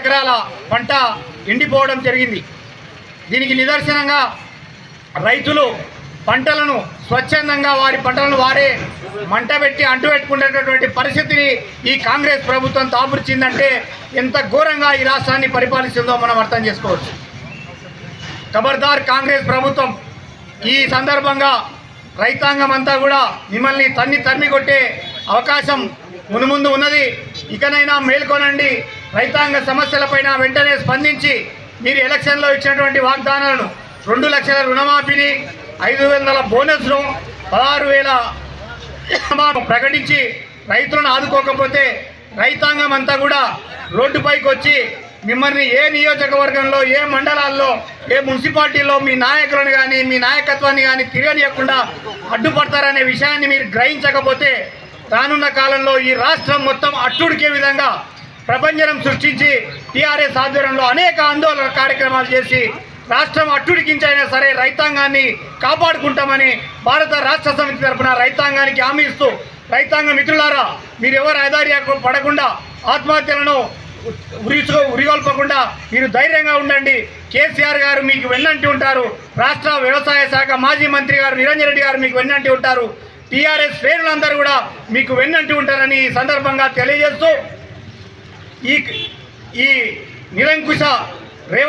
ఎకరాల పంట ఎండిపోవడం జరిగింది. దీనికి నిదర్శనంగా రైతులు పంటలను స్వచ్ఛందంగా వారి పంటలను వారే మంట పెట్టి అంటుపెట్టుకునేటటువంటి పరిస్థితిని ఈ కాంగ్రెస్ ప్రభుత్వం తాపురిచిందంటే ఎంత ఘోరంగా ఈ రాష్ట్రాన్ని పరిపాలిస్తుందో మనం అర్థం చేసుకోవచ్చు. ఖబర్దార్ కాంగ్రెస్ ప్రభుత్వం ఈ సందర్భంగా రైతాంగం అంతా కూడా మిమ్మల్ని తన్ని తరిమి కొట్టే అవకాశం మునుముందు ఉన్నది. ఇకనైనా మేల్కొనండి. రైతాంగ సమస్యలపైన వెంటనే స్పందించి మీరు ఎలక్షన్లో ఇచ్చినటువంటి వాగ్దానాలను రెండు లక్షల రుణమాఫీని ఐదు వందల బోనస్ను పదహారు వేల ప్రకటించి రైతులను ఆదుకోకపోతే రైతాంగం అంతా కూడా రోడ్డుపైకి వచ్చి మిమ్మల్ని ఏ నియోజకవర్గంలో ఏ మండలాల్లో ఏ మున్సిపాలిటీలో మీ నాయకులను కానీ మీ నాయకత్వాన్ని కానీ తిరగనియకుండా అడ్డుపడతారనే విషయాన్ని మీరు గ్రహించకపోతే రానున్న కాలంలో ఈ రాష్ట్రం మొత్తం అట్టుడికే విధంగా ప్రపంచం సృష్టించి టీఆర్ఎస్ ఆధ్వర్యంలో అనేక ఆందోళన కార్యక్రమాలు చేసి రాష్ట్రం అట్టుడికించైనా సరే రైతాంగాన్ని కాపాడుకుంటామని భారత రాష్ట్ర సమితి తరఫున రైతాంగానికి హామీ ఇస్తూ రైతాంగ మిత్రులారా మీరు ఎవరు పడకుండా ఆత్మహత్యలను ఉరిచు ఉరిగొల్పకుండా మీరు ధైర్యంగా ఉండండి. కేసీఆర్ గారు మీకు వెన్నంటి ఉంటారు. రాష్ట్ర వ్యవసాయ శాఖ మాజీ మంత్రి గారు నిరంజన్ రెడ్డి గారు మీకు వెన్నంటి ఉంటారు. టీఆర్ఎస్ శ్రేణులందరూ కూడా మీకు వెన్నంటి ఉంటారని ఈ సందర్భంగా తెలియజేస్తూ ఈ ఈ నిరంకుశ రేవంత్